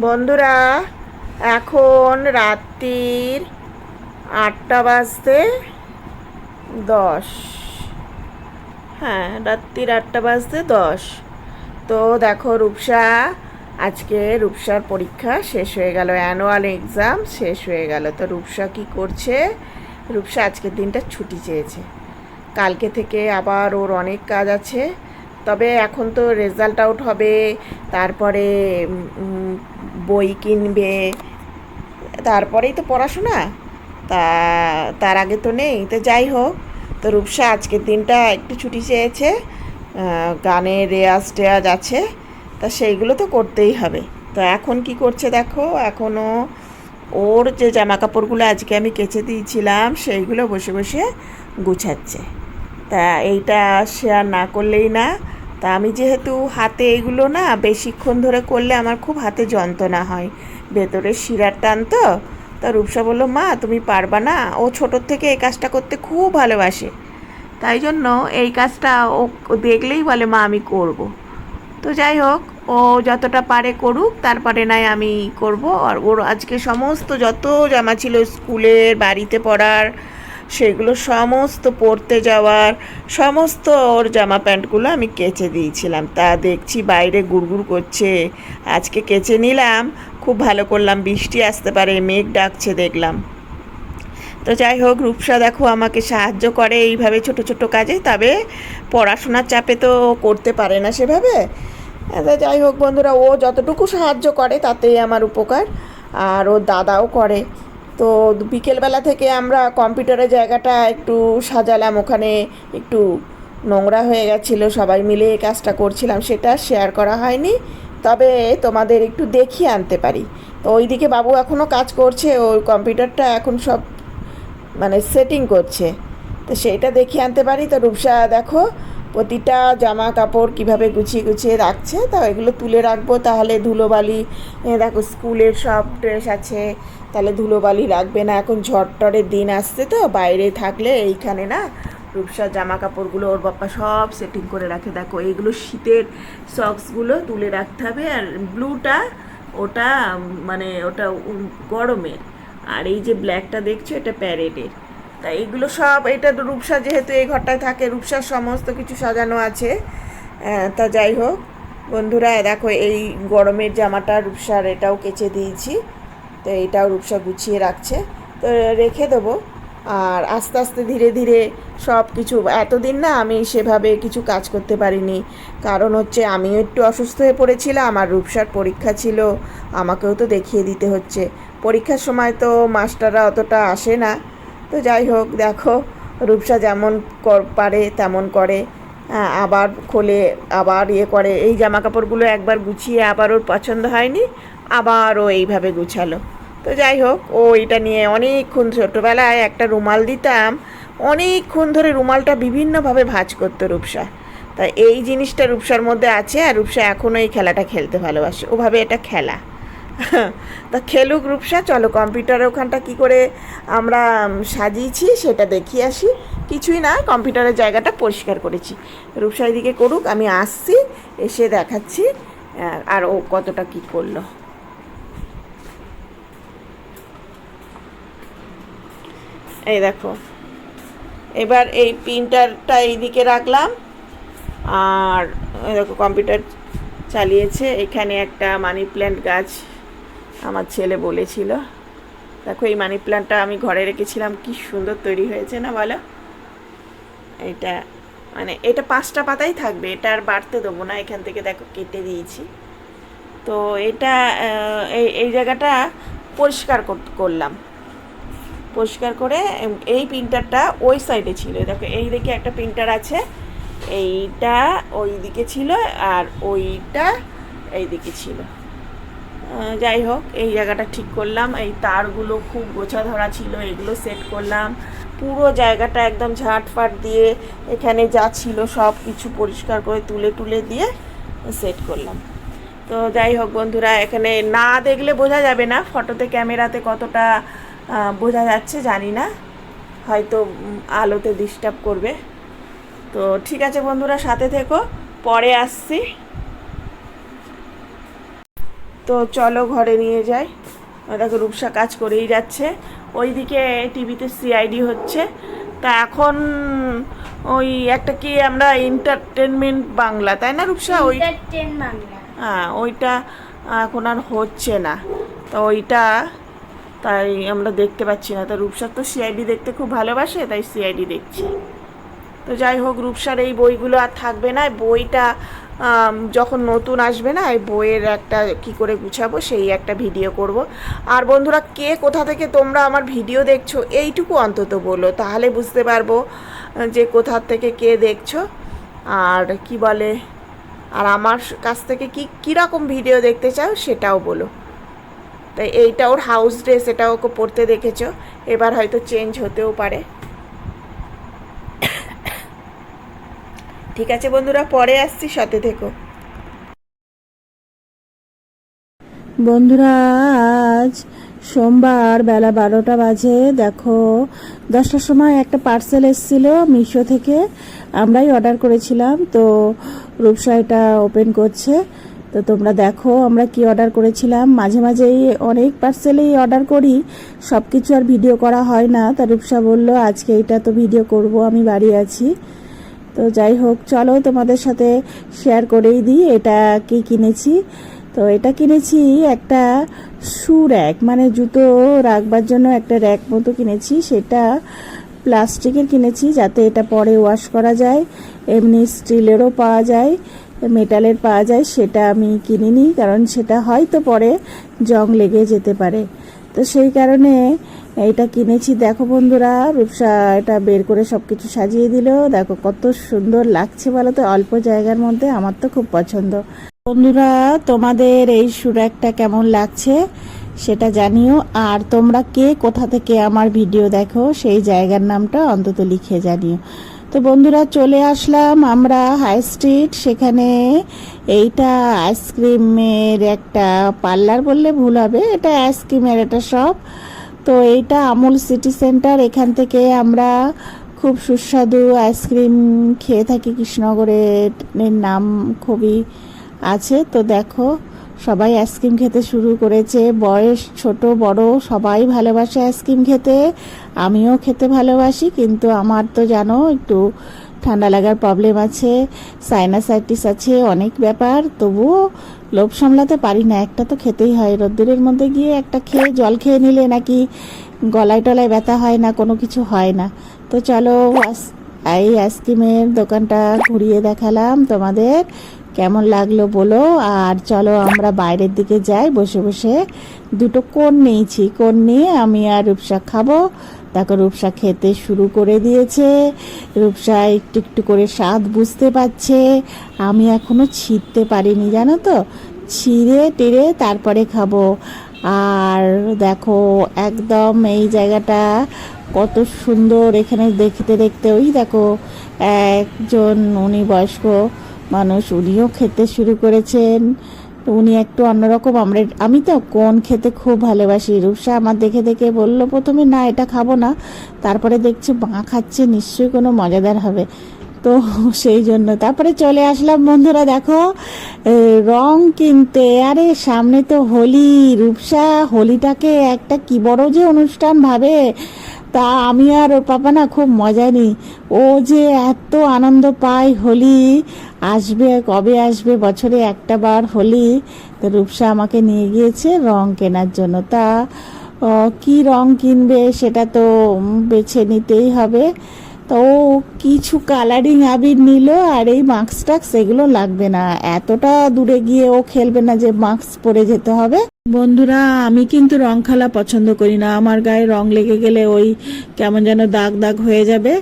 বন্ধুরা, এখন রাত্রির আটটা বাজতে দশ। হ্যাঁ রাত্রির আটটা বাজতে দশ। তো দেখো রূপসা, আজকে রূপসার পরীক্ষা শেষ হয়ে গেল অ্যানুয়াল এক্সাম শেষ হয়ে গেল। তো রূপসা কি করছে? রূপসা আজকের দিনটা ছুটি চেয়েছে। কালকে থেকে আবার ওর অনেক কাজ আছে। তবে এখন তো রেজাল্ট আউট হবে, তারপরে বই কিনবে, তারপরেই তো পড়াশোনা। তা, তার আগে তো নেই। তো যাই হোক, তো রূপসা, আজকের দিনটা একটু ছুটি চেয়েছে গানের রেয়াজ টেয়াজ আছে, তা সেইগুলো তো করতেই হবে। তো এখন কি করছে দেখো এখনও ওর যে জামা কাপড়গুলো আজকে আমি কেচে দিয়েছিলাম, সেইগুলো বসে বসে গুছাচ্ছে। তা এইটা শেয়ার না করলেই না। তা আমি যেহেতু হাতে এগুলো না, বেশিক্ষণ ধরে করলে আমার খুব হাতে যন্ত্রণা হয়। ভেতরে শিরার টান তো। তা রূপসা বলল, মা, তুমি পারবা না। ও ছোটোর থেকে এই কাজটা করতে খুব ভালোবাসে। তাই জন্য এই কাজটা ও দেখলেই বলে, মা, আমি করব। তো যাই হোক, ও যতটা পারে করুক তারপরে নাই আমি করব। আর ওর আজকে সমস্ত যত জামা ছিল স্কুলের, বাড়িতে পড়ার সেগুলো সমস্ত পরতে যাওয়ার সমস্ত ওর জামা প্যান্টগুলো আমি কেচে দিয়েছিলাম। তা দেখছি বাইরে গুড়গুড় করছে। আজকে কেচে নিলাম। খুব ভালো করলাম। বৃষ্টি আসতে পারে, মেঘ ডাকছে দেখলাম। তো যাই হোক, রূপসা দেখো আমাকে সাহায্য করে এইভাবে ছোট ছোট কাজে। তবে পড়াশোনার চাপে তো করতে পারে না সেভাবে। যাই হোক বন্ধুরা, ও যতটুকু সাহায্য করে তাতেই আমার উপকার। আর ও দাদাও করে। তো বিকেলবেলা থেকে আমরা কম্পিউটারের জায়গাটা একটু সাজালাম, ওখানে একটু নোংরা হয়ে গেছিল, সবাই মিলে এই কাজটা করছিলাম, সেটা শেয়ার করা হয়নি। তবে তোমাদের একটু দেখিয়ে আনতে পারি। তো ওইদিকে বাবু এখনও কাজ করছে, ওই কম্পিউটারটা এখন সব মানে সেটিং করছে। তো সেইটা দেখিয়ে আনতে পারি। তো রূপসা দেখো, প্রতিটা জামা কাপড় কীভাবে গুছিয়ে গুছিয়ে রাখছে, তা এগুলো তুলে রাখব। তাহলে ধুলোবালি দেখো স্কুলের সব ড্রেস আছে তাহলে ধুলোবালি রাখবে না, এখন ঝড়টরের দিন আসছে তো, বাইরে থাকলে এইখানে না রূপসার জামা কাপড়গুলো ওর বাপ্পা সব সেটিং করে রাখে। দেখো, এইগুলো শীতের সক্সগুলো তুলে রাখতে হবে আর ব্লুটা ওটা মানে ওটা গরমের। আর এই যে ব্ল্যাকটা দেখছ, এটা প্যারেডের তা এইগুলো সব, এটা রূপসা যেহেতু এই ঘরটায় থাকে, রূপসার সমস্ত কিছু সাজানো আছে। তা যাই হোক, বন্ধুরা, দেখো এই গরমের জামাটা রূপসার, এটাও কেচে দিয়েছি। তো এটাও রূপসা গুছিয়ে রাখছে। তো রেখে দেবো। আর আস্তে আস্তে ধীরে ধীরে সব কিছু এতদিন না আমি সেভাবে কিছু কাজ করতে পারিনি। কারণ হচ্ছে আমিও একটু অসুস্থ হয়ে পড়েছিলাম আমার রূপসার পরীক্ষা ছিল, আমাকেও তো দেখিয়ে দিতে হচ্ছে। পরীক্ষার সময় তো মাস্টাররা অতটা আসে না। তো যাই হোক, দেখো, রূপসা যেমন পারে তেমন করে। আবার খোলে, আবার ইয়ে করে। এই জামা কাপড়গুলো একবার গুছিয়ে আবার ওর পছন্দ হয়নি আবার ও এইভাবে গুছালো। তো যাই হোক, ও এটা নিয়ে অনেকক্ষণ ছোটোবেলায় একটা রুমাল দিতাম। অনেকক্ষণ ধরে রুমালটা বিভিন্নভাবে ভাঁজ করতো রূপসা। তা এই জিনিসটা রূপসার মধ্যে আছে আর রূপসা এখনও এই খেলাটা খেলতে ভালোবাসে। ওভাবে এটা খেলা। তা খেলুক রূপসা, চলো কম্পিউটারে ওখানটা কি করে আমরা সাজিয়েছি সেটা দেখিয়ে আসি। কিছুই না, কম্পিউটারের জায়গাটা পরিষ্কার করেছি। রূপসা এদিকে করুক, আমি আসছি, এসে দেখাচ্ছি আর ও কতটা কি করল। এই দেখো। এবার এই প্রিন্টারটা এইদিকে রাখলাম। আর দেখো, কম্পিউটার চালিয়েছে। এখানে একটা মানি প্ল্যান্ট গাছ আমার ছেলে বলেছিল। দেখো, এই মানি প্ল্যান্টটা আমি ঘরে রেখেছিলাম। কি সুন্দর তৈরি হয়েছে না বলো? এটা মানে এটা পাঁচটা পাতাই থাকবে। এটা আর বাড়তে দেবো না। এখান থেকে দেখো, কেটে দিয়েছি। তো এটা এই এই জায়গাটা পরিষ্কার কর- করলাম। পরিষ্কার করে এই প্রিন্টারটা ওই সাইডে ছিল। দেখো, এই দিকে একটা প্রিন্টার আছে, এইটা ওই দিকে ছিল আর ওইটা এই দিকে ছিল যাই হোক, এই জায়গাটা ঠিক করলাম। এই তারগুলো খুব গোছা ধরা ছিল, এগুলো সেট করলাম। পুরো জায়গাটা একদম ঝাঁটফাট দিয়ে এখানে যা ছিল সব কিছু পরিষ্কার করে তুলে তুলে দিয়ে সেট করলাম। তো যাই হোক বন্ধুরা, এখানে না দেখলে বোঝা যাবে না, ফটোতে, ক্যামেরাতে কতটা বোঝা যাচ্ছে জানি না। হয়তো আলোতে ডিস্টার্ব করবে। তো ঠিক আছে বন্ধুরা সাথে থেকো। পরে আসছি। তো চলো ঘরে নিয়ে যাই। দেখো রূপসা কাজ করেই যাচ্ছে। ওইদিকে টিভিতে সিআইডি হচ্ছে। তা এখন ওই একটা কি আমরা এন্টারটেনমেন্ট বাংলা তাই না রূপসা? ওই হ্যাঁ ওইটা এখন আর হচ্ছে না। তো ওইটা তাই আমরা দেখতে পাচ্ছি না। তো রূপসার তো সিআইডি দেখতে খুব ভালোবাসে, তাই সিআইডি দেখছি। তো যাই হোক, রূপসার এই বইগুলো আর থাকবে না। বইটা যখন নতুন আসবে না, এই বইয়ের একটা কি করে গুছাবো, সেই একটা ভিডিও করব। আর বন্ধুরা, কে কোথা থেকে তোমরা আমার ভিডিও দেখছ, এইটুকু অন্তত বলো। তাহলে বুঝতে পারব যে কোথা থেকে কে দেখছ। আর কি বলে, আর আমার কাছ থেকে কি কীরকম ভিডিও দেখতে চাও, সেটাও বলো। তাই এইটা ওর হাউস ড্রেস এটা ওকে পরতে দেখেছ। এবার হয়তো চেঞ্জ হতেও পারে। ঠিক আছে বন্ধুরা, পরে আসছি, সাথে থেকো। বন্ধুরা, আজ সোমবার বেলা বারোটা বাজে। দেখো, দশটার সময় একটা পার্সেল এসেছিল মিশো থেকে। আমরাই অর্ডার করেছিলাম, তো রূপসা এটা ওপেন করছে। তো তোমরা দেখো, আমরা কি অর্ডার করেছিলাম। মাঝে মাঝেই অনেক পার্সেলেই অর্ডার করি। সব কিছু আর ভিডিও করা হয় না। তা রূপসা বলল, আজকে এটা তো ভিডিও করব, আমি বাড়ি আছি। তো যাই হোক, চলো তোমাদের সাথে শেয়ার করেই দিই, এটা কি কিনেছি। তো এটা কিনেছি একটা শু র্যাক মানে জুতো রাখবার জন্য একটা র্যাক মতো কিনেছি। সেটা প্লাস্টিকের কিনেছি, যাতে এটা পরে ওয়াশ করা যায়। এমনি স্টিলেরও পাওয়া যায়। মেটালের পাওয়া যায়, সেটা আমি কিনিনি, কারণ সেটা হয়তো পরে জং লেগে যেতে পারে। তো সেই কারণে এটা কিনেছি। দেখো বন্ধুরা, রূপসা এটা বের করে সব কিছু সাজিয়ে দিল। দেখো কত সুন্দর লাগছে বলো তো, অল্প জায়গার মধ্যে, আমার তো খুব পছন্দ। বন্ধুরা, তোমাদের এই সুরাকটা কেমন লাগছে সেটা জানিও। আর তোমরা কে, কোথা থেকে আমার ভিডিও দেখো, সেই জায়গার নামটা অন্তত লিখে জানিও। তো বন্ধুরা চলে আসলাম আমরা হাই স্ট্রিট। সেখানে এইটা আইসক্রিমের একটা পার্লার বললে ভুল হবে, এটা আইসক্রিমের একটা শপ। তো এইটা আমুল সিটি সেন্টার, এখান থেকে আমরা খুব সুস্বাদু আইসক্রিম খেয়ে থাকি। কৃষ্ণনগরের নাম খুবই আছে। তো দেখো সবাই আইসক্রিম খেতে শুরু করেছে। বয়স ছোট, বড়, সবাই ভালোবাসে আইসক্রিম খেতে। আমিও খেতে ভালোবাসি, কিন্তু আমার তো জানো একটু ঠান্ডা লাগার প্রবলেম আছে সাইনাসাইটিস আছে, অনেক ব্যাপার। তবুও লোভ সামলাতে পারি না, একটা তো খেতেই হয়। রোদ্দুরের মধ্যে গিয়ে একটা খেয়ে জল খেয়ে নিলে নাকি গলায় টলায় ব্যথা হয় না, কোনো কিছু হয় না। তো চলো এই আইসক্রিমের দোকানটা ঘুরিয়ে দেখালাম তোমাদের। কেমন লাগল বলো? আর চলো আমরা বাইরের দিকে যাই, বসে বসে দুটো কোন নিয়েছি? কোন নিয়ে আমি আর রূপসা খাব? দেখো রূপসা খেতে শুরু করে দিয়েছে। রূপসা একটু একটু করে স্বাদ বুঝতে পারছে। আমি এখনও ছিঁড়তে পারিনি, জানো তো? ছিঁড়ে টেরে তারপরে খাব। আর দেখো একদম এই জায়গাটা কত সুন্দর এখানে দেখতে দেখতে। ওই দেখো একজন উনি বয়স্ক মানুষ, উনিও খেতে শুরু করেছেন। উনি একটু অন্যরকম আমরা আমি তো কোন খেতে খুব ভালোবাসি। রূপসা আমার দেখে দেখে বলল, প্রথমে না, এটা খাব না। তারপরে দেখছি মা খাচ্ছে, নিশ্চয়ই কোনো মজাদার হবে। তো সেই জন্য তারপরে চলে আসলাম, বন্ধুরা দেখো রং কিনতে। আরে, সামনে তো হোলি। রূপসা, হোলিটাকে একটা কি বড় যে অনুষ্ঠান ভাবে। তা আমি আর ওর পাপা না খুব মজা নিই। ও যে এত আনন্দ পায় হোলি, আসবে, কবে আসবে, বছরে একটা বার হোলি, তো রূপসা আমাকে নিয়ে গিয়েছে রং কেনার জন্য। তা কি রং কিনবে সেটা তো বেছে নিতেই হবে। তো ও কিছু কালারিং আবির নিল আর এই মাস্ক টাক্স এগুলো লাগবে না। এতটা দূরে গিয়ে ও খেলবে না যে মাস্ক পরে যেতে হবে। বন্ধুরা, আমি কিন্তু রং খেলা পছন্দ করি না। আমার গায়ে রং লেগে গেলে ওই কেমন যেন দাগ দাগ হয়ে যাবে।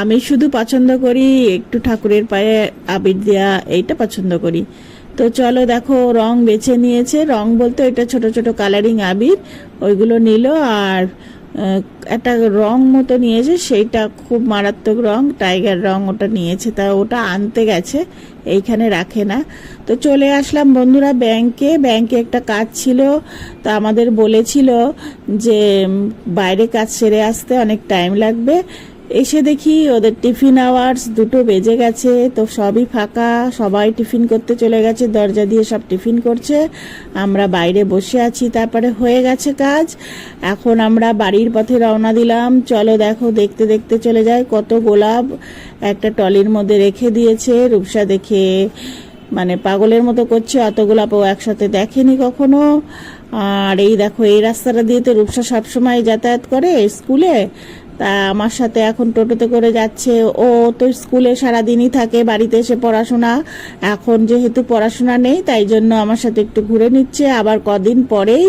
আমি শুধু পছন্দ করি একটু ঠাকুরের পায়ে আবির দেওয়া এইটা পছন্দ করি। তো চলো দেখো, রং বেছে নিয়েছে। রং বলতে ওইটা ছোট ছোট কালারিং আবির, ওইগুলো নিল আর একটা রং মতো নিয়েছে, সেইটা খুব মারাত্মক রং, টাইগার রং ওটা নিয়েছে, তা ওটা আনতে গেছে, এইখানে রাখে না। তো চলে আসলাম বন্ধুরা ব্যাংকে ব্যাংকে একটা কাজ ছিল, তা আমাদের বলেছিল যে বাইরে কাজ সেরে আসতে অনেক টাইম লাগবে এসে দেখি ওদের টিফিন আওয়ার্স দুটো বেজে গেছে, তো সবই ফাঁকা, সবাই টিফিন করতে চলে গেছে, দরজা দিয়ে সব টিফিন করছে। আমরা বাইরে বসে আছি, তারপরে হয়ে গেছে কাজ। এখন আমরা বাড়ির পথে রওনা দিলাম। চলো দেখো, দেখতে দেখতে চলে যায় কত গোলাপ একটা টলির মধ্যে রেখে দিয়েছে। রূপসা দেখে মানে পাগলের মতো করছে, অত গোলাপও একসাথে দেখেনি কখনো। আর এই দেখো, এই রাস্তাটা দিয়ে তো রূপসা সবসময় যাতায়াত করে স্কুলে। তা আমার সাথে এখন টোটোতে করে যাচ্ছে। ও তো স্কুলে সারাদিনই থাকে, বাড়িতে এসে পড়াশোনা। এখন যেহেতু পড়াশোনা নেই, তাই জন্য আমার সাথে একটু ঘুরে নিচ্ছে। আবার কদিন পরেই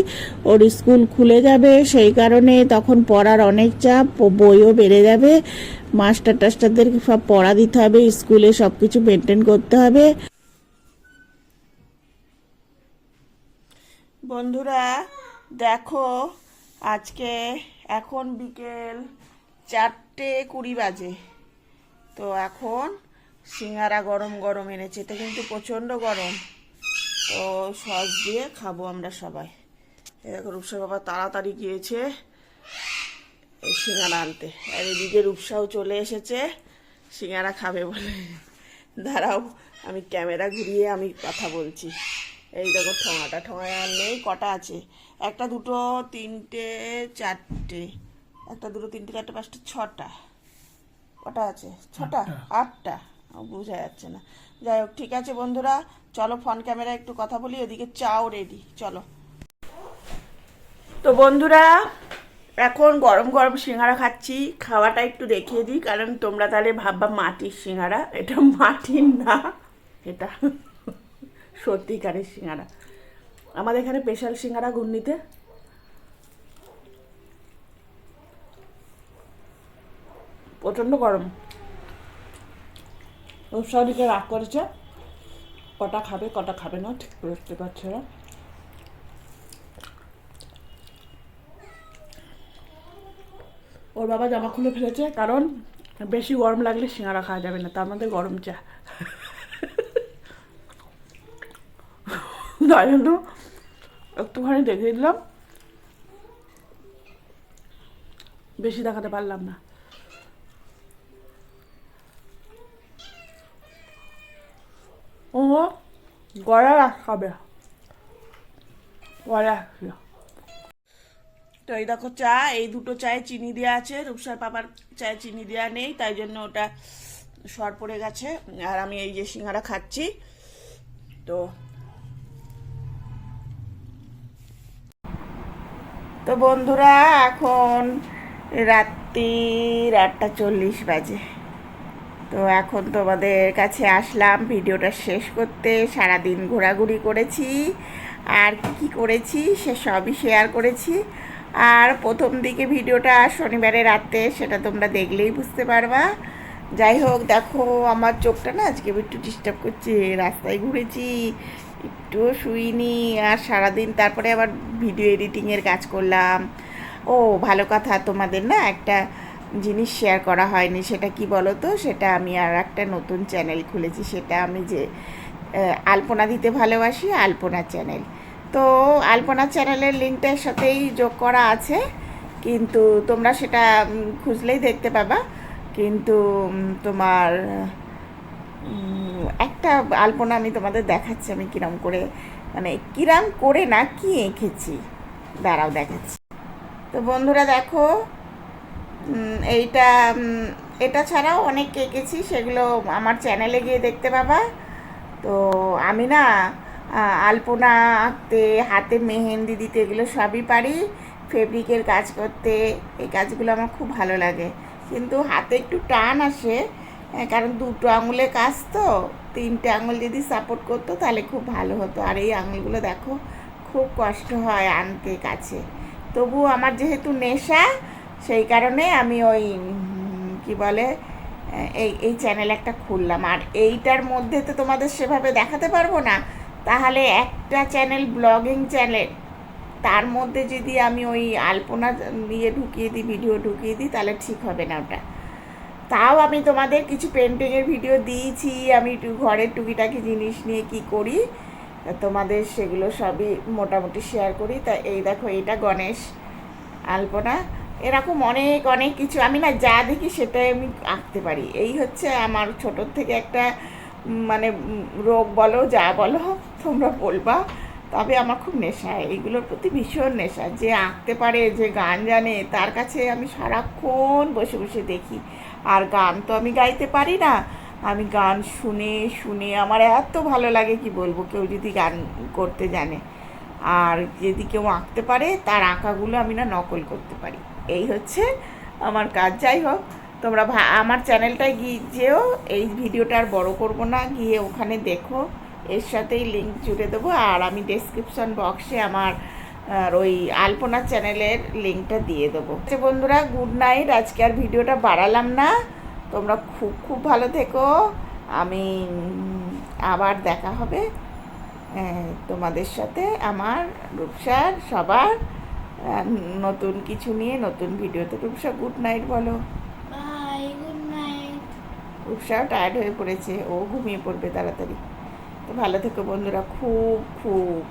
ওর স্কুল খুলে যাবে। সেই কারণে তখন পড়ার অনেক চাপ বইও বেড়ে যাবে। মাস্টার টাস্টারদেরকে সব পড়া দিতে হবে, স্কুলে সব কিছু মেনটেন করতে হবে। বন্ধুরা, দেখো, আজকে এখন বিকেল চারটে কুড়ি বাজে। তো এখন সিঙ্গারা গরম গরম এনেছে, এটা কিন্তু প্রচণ্ড গরম। তো সস দিয়ে খাব আমরা সবাই। দেখো রূপসা বাবা তাড়াতাড়ি গিয়েছে এই সিঙ্গারা আনতে। আর এদিকে রূপসাও চলে এসেছে, সিঙ্গারা খাবে বলে। দাঁড়াও, আমি ক্যামেরা ঘুরিয়ে আমি কথা বলছি। এই দেখো ঠোঙাটা, ঠোঙায় আর নেই, কটা আছে? একটা, দুটো, তিনটে, চারটে। একটা দুটো তিনটে চারটে পাঁচটা ছটা। কটা আছে? ছটা? আটটা। বোঝা যাচ্ছে না। যাই হোক ঠিক আছে বন্ধুরা চলো ফোন ক্যামেরা একটু কথা বলি ওদিকে চাও রেডি। চলো। তো বন্ধুরা এখন গরম গরম সিঙ্গারা খাচ্ছি। খাওয়াটা একটু দেখিয়ে দিই কারণ তোমরা তাহলে ভাববা মাটির সিঙ্গারা। এটা মাটির না এটা সত্যিকারের সিঙ্গারা। আমাদের এখানে স্পেশাল সিঙ্গারা ঘূর্ণিতে। প্রচণ্ড গরম। রূপসাদিকে রাগ করেছে। কটা খাবে কটা খাবে না, ঠিক বুঝতে পারছে না। ওর বাবা জামা খুলে ফেলেছে, কারণ বেশি গরম লাগলে সিঙ্গারা খাওয়া যাবে না, তার মধ্যে গরম চা। তাই জন্য একটুখানি দেখিয়ে দিলাম। বেশি দেখাতে পারলাম না ও গড়া রাখ খাবে গড়া রাখছিল তো এই দেখো চা, এই দুটো চায়ে চিনি দেওয়া আছে। রূপসার পাপার চায়ে চিনি দেওয়া নেই, তাই জন্য ওটা সর পড়ে গেছে। আর আমি এই যে সিঙ্গারা খাচ্ছি। তো তো বন্ধুরা, এখন রাত্রির আটটা চল্লিশ বাজে। তো এখন তোমাদের কাছে আসলাম ভিডিওটা শেষ করতে। সারাদিন ঘোরাঘুরি করেছি। আর কি কি করেছি সে সবই শেয়ার করেছি। আর প্রথম দিকে ভিডিওটা শনিবারে রাতে, সেটা তোমরা দেখলেই বুঝতে পারবা। যাই হোক, দেখো আমার চোখটা না আজকে একটু ডিস্টার্ব করছে। রাস্তায় ঘুরেছি একটুও শুইনি আর সারাদিন তারপরে আবার ভিডিও এডিটিংয়ের কাজ করলাম। ও, ভালো কথা তোমাদের না একটা জিনিস শেয়ার করা হয়নি, সেটা কি বলো তো সেটা আমি আর একটা নতুন চ্যানেল খুলেছি, সেটা আমি যে আলপনা দিতে ভালোবাসি, আলপনা চ্যানেল তো আলপনা চ্যানেলের লিঙ্কটার সাথেই যোগ করা আছে, কিন্তু তোমরা সেটা খুঁজলেই দেখতে পাবা। কিন্তু তোমার একটা আলপনা আমি তোমাদের দেখাচ্ছি, আমি কিরম করে মানে কিরাম করে না কি এঁকেছি? দাঁড়াও দেখাচ্ছি। তো বন্ধুরা দেখো এইটা এটা ছাড়াও অনেক এঁকেছি সেগুলো আমার চ্যানেলে গিয়ে দেখতে পাবা। তো আমি না আলপনা আঁকতে, হাতে মেহেন্দি দিতে এগুলো সবই পারি। ফেব্রিকের কাজ করতে, এই কাজগুলো আমার খুব ভালো লাগে। কিন্তু হাতে একটু টান আসে কারণ দুটো আঙুলে কাজ তো, তিনটে আঙুল যদি সাপোর্ট করতো তাহলে খুব ভালো হতো। আর এই আঙুলগুলো দেখো, খুব কষ্ট হয় আনতে কাছে। তবু আমার যেহেতু নেশা সেই কারণে আমি ওই কি বলে এই এই চ্যানেল একটা খুললাম। আর এইটার মধ্যে তো তোমাদের সেভাবে দেখাতে পারব না। তাহলে একটা চ্যানেল ব্লগিং চ্যানেল তার মধ্যে যদি আমি ওই আলপনা নিয়ে ঢুকিয়ে দিই ভিডিও ঢুকিয়ে দিই, তাহলে ঠিক হবে না ওটা। তাও আমি তোমাদের কিছু পেন্টিংয়ের ভিডিও দিয়েছি। আমি ঘরের টুকিটাকি জিনিস নিয়ে কি করি তোমাদের সেগুলো সবই মোটামুটি শেয়ার করি। তা এই দেখো, এইটা গণেশ আলপনা। এরকম অনেক অনেক কিছু। আমি না যা দেখি সেটাই আমি আঁকতে পারি। এই হচ্ছে আমার ছোটোর থেকে একটা মানে রোগ বলো, যা বলো, তোমরা বলবা। তবে আমার খুব নেশা। এইগুলোর প্রতি ভীষণ নেশা। যে আঁকতে পারে, যে গান জানে, তার কাছে আমি সারাক্ষণ বসে বসে দেখি। আর গান তো আমি গাইতে পারি না। আমি গান শুনে শুনে আমার এত ভালো লাগে, কি বলব, কেউ যদি গান করতে জানে। আর যদি কেউ আঁকতে পারে, তার আঁকাগুলো আমি না নকল করতে পারি। এই হচ্ছে আমার কাজ, যাই হোক। তোমরা আমার চ্যানেলটায় গিয়ে যেও, এই ভিডিওটা আর বড়ো করব না, গিয়ে ওখানে দেখো। এর সাথেই লিঙ্ক জুড়ে দেবো। আর আমি ডেসক্রিপশন বক্সে আমার, আর ওই আলপনা চ্যানেলের লিঙ্কটা দিয়ে দেবো। আচ্ছা বন্ধুরা গুড নাইট আজকে আর ভিডিওটা বাড়ালাম না। তোমরা খুব খুব ভালো থেকো। আমি আবার দেখা হবে তোমাদের সাথে আমার রূপসার সবার নতুন কিছু নিয়ে নতুন ভিডিওতে। রূপসা গুড নাইট বলো। বাই গুড নাইট রূপসাও টায়ার্ড হয়ে পড়েছে ও ঘুমিয়ে পড়বে তাড়াতাড়ি। তো ভালো থেকো বন্ধুরা খুব খুব